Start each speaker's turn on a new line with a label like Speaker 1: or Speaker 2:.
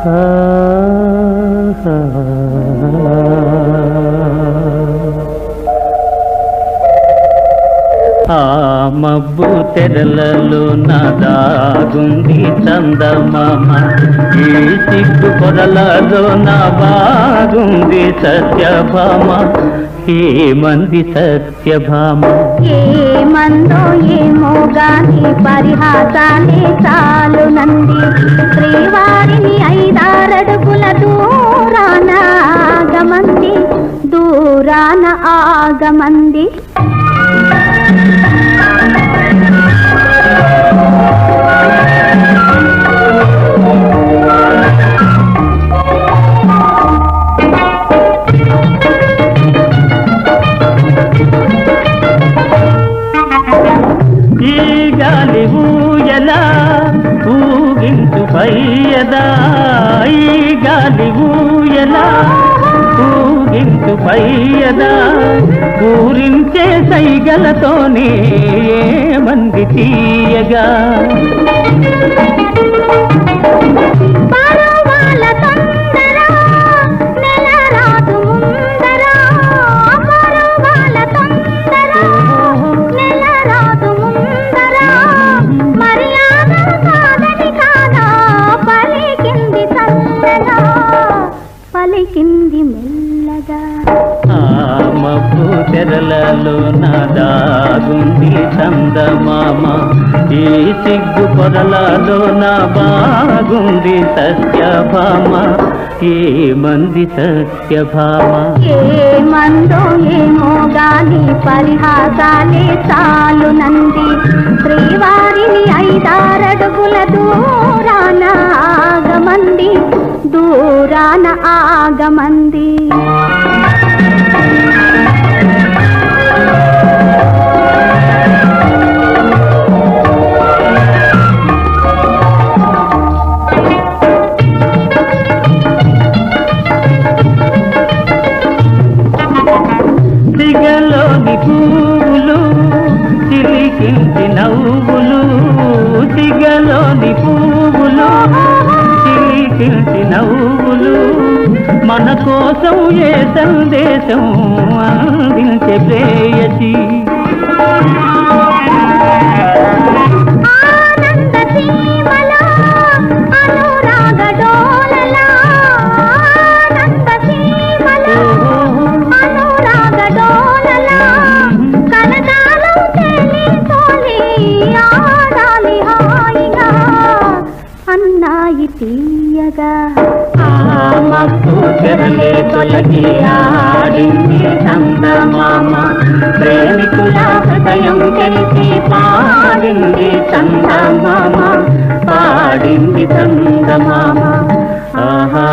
Speaker 1: మబ్బు తెరలలు నాదాగుంది చందమామ. ఈ సిగ్గు పొరలలో నా బాగుంది సత్యభామ. ఏ మంది సత్యభామ?
Speaker 2: ఏ మందో ఏ మోగాని పరిహాసాలే చాలు నంది. దూరాన ఆగమంది దూరాన ఆగమంది.
Speaker 1: పయ్యదా ఈ గాలి ఊయలా ఊగింపు పయ్యదా ఊరించే సైగలతోనే మంది తీయగా.
Speaker 2: పలికింది మెల్లగా.
Speaker 1: మబ్బు తెరలలో దాగుంది చందమామ. ఈ సిగ్గు పొరలలో నా బాగుంది సత్యభామ. ఏ మంది సత్యభామ?
Speaker 2: ఏమందో ఏమో గాని పరిహాసాలే చాలు నంది. శ్రీవారిని ఐదారడుగుల దూరాన ఆగమంది.
Speaker 1: దిగలోని పువ్వులు చిలికించి నవ్వులు. దిగలోని పువ్వులు చిలికించి నవ్వులు. మన కోసం ఏ సందేశం అందించే ప్రేయసి
Speaker 2: తీయగా.
Speaker 1: మబ్బు తొలగి ఆడింది చందమామ ప్రేమికుల హృదయం తెలిసి పాడింది చందమామ పాడింది చందమామ ఆహా